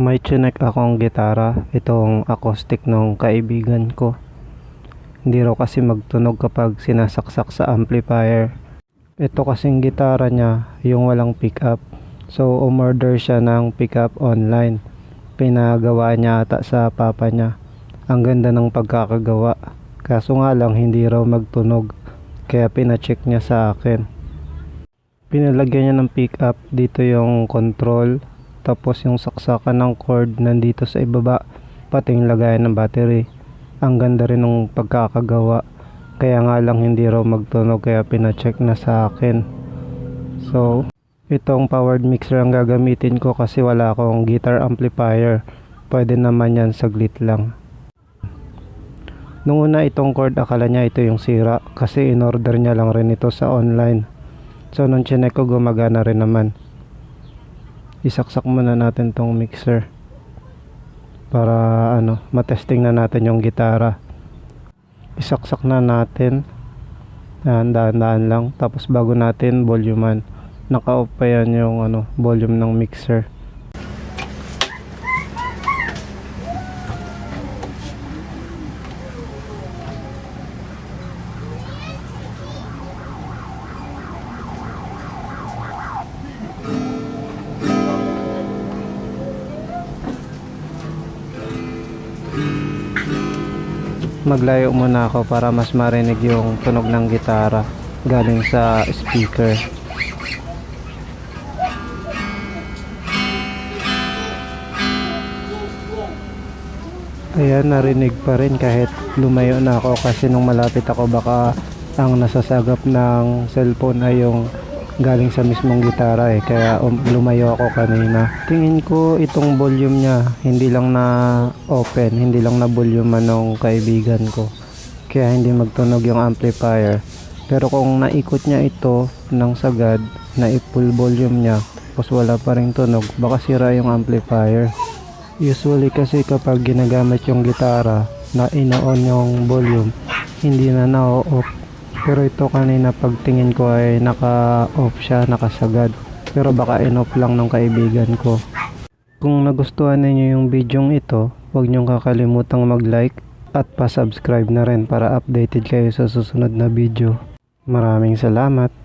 May chinek akong gitara, itong acoustic nung kaibigan ko. Hindi raw kasi magtunog kapag sinasaksak sa amplifier. Ito kasing gitara niya, yung walang pickup. So, umorder siya ng pickup online. Pinagawa niya ata sa papa niya. Ang ganda ng pagkakagawa. Kaso nga lang, hindi raw magtunog. Kaya pinacheck niya sa akin. Pinalagyan niya ng pickup. Dito yung control. Tapos yung saksakan ng cord nandito sa ibaba. Pati yung lagayan ng battery. Ang ganda rin ng pagkakagawa. Kaya nga lang hindi raw magtunog kaya pinacheck na sa akin. So, itong powered mixer ang gagamitin ko kasi wala akong guitar amplifier. Pwede naman yan saglit lang. Nung una itong cord akala niya ito yung sira kasi in-order niya lang rin ito sa online. So nung chinek ko gumagana rin naman. Isaksak muna natin tong mixer para ano matesting na natin yung gitara. Isaksak na natin. Yan, daan-daan lang. Tapos bago natin volumean. Naka-off pa yan yung ano, volume ng mixer. Maglayo muna ako para mas marinig yung tunog ng gitara galing sa speaker. Ayan, narinig pa rin kahit lumayo na ako kasi nung malapit ako baka ang nasasagap ng cellphone ay yung galing sa mismong gitara eh kaya um, lumayo ako kanina. Tingin ko itong volume niya hindi lang na open hindi lang na volume ng kaibigan ko. Kaya hindi magtunog yung amplifier. Pero kung naikot niya ito ng sagad na i-full volume niya tapos wala pa rin tunog baka sira yung amplifier. Usually kasi kapag ginagamit yung gitara na ina-on yung volume hindi na na-off pero ito kanina pagtingin ko ay naka-off siya, nakasagad. Pero baka in-off lang ng kaibigan ko. Kung nagustuhan ninyo yung video ito, huwag niyong kakalimutang mag-like at pa-subscribe na rin para updated kayo sa susunod na video. Maraming salamat!